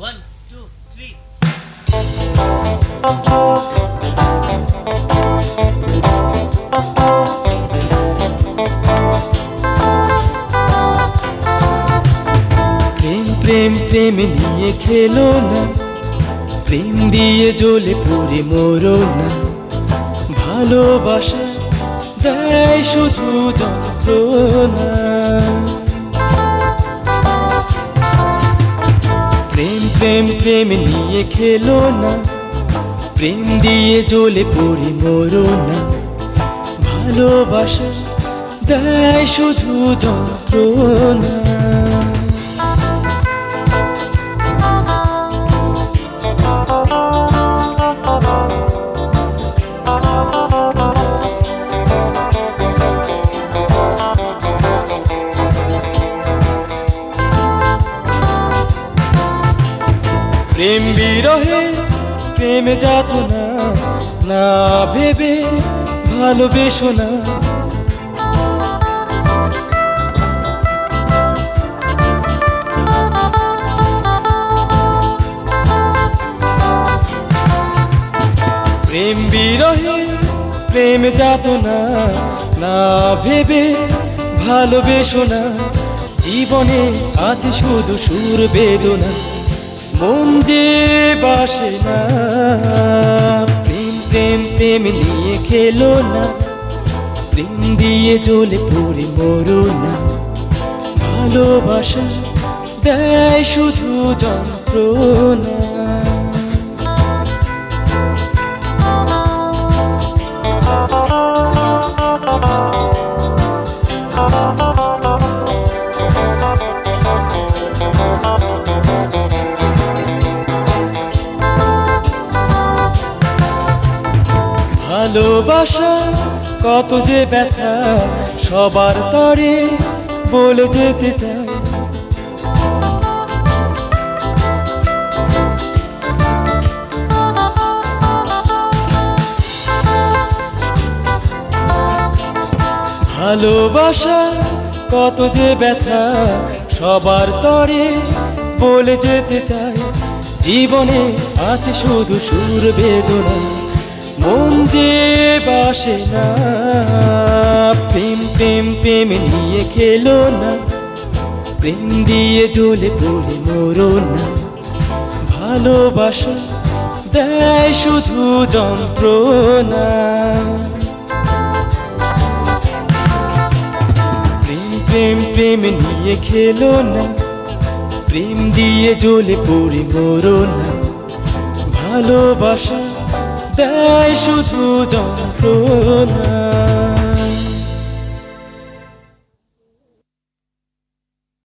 প্রেম প্রেম প্রেম নিয়ে খেলো না। প্রেম দিয়ে জ্বলে পড়ে মরো না। ভালোবাসা দেয় শুধু যন্ত্রণা প্রেম প্রেম নিয়ে খেলো না। প্রেম দিয়ে জ্বলে পড়ে মরো না। ভালোবাসা দেয় শুধু যন্ত্রণা। প্রেম বিরহে, প্রেমে যাত না না ভেবে ভালোবেসো না। প্রেম বিরহে, প্রেম যাত না না ভেবে ভালোবেসো না। জীবনে আছে শুধু সুর বেদনা। মন যে বাসে না, প্রেম প্রেম প্রেম নিয়ে খেলো না। প্রেম দিয়ে জ্বলে পড়ে মরো না। ভালোবাসা দেয় শুধু যন্ত্রণা। ভালোবাসা, কত যে ব্যথা, সবার তরে বলে যেতে চাই। ভালোবাসা, কত যে ব্যথা, সবার তরে বলে যেতে চাই। জীবনে আছে শুধু সুর বেদনা। মন যে বাসে না, প্রেম প্রেম প্রেম নিয়ে খেলো না। প্রেম দিয়ে জ্বলে পড়ে মরো না। ভালোবাসা দেয় শুধু যন্ত্রণা। প্রেম প্রেম প্রেম নিয়ে খেলো না। প্রেম দিয়ে জ্বলে পড়ে মরো না। ভালোবাসা দেয় শুধু যন্ত্রণা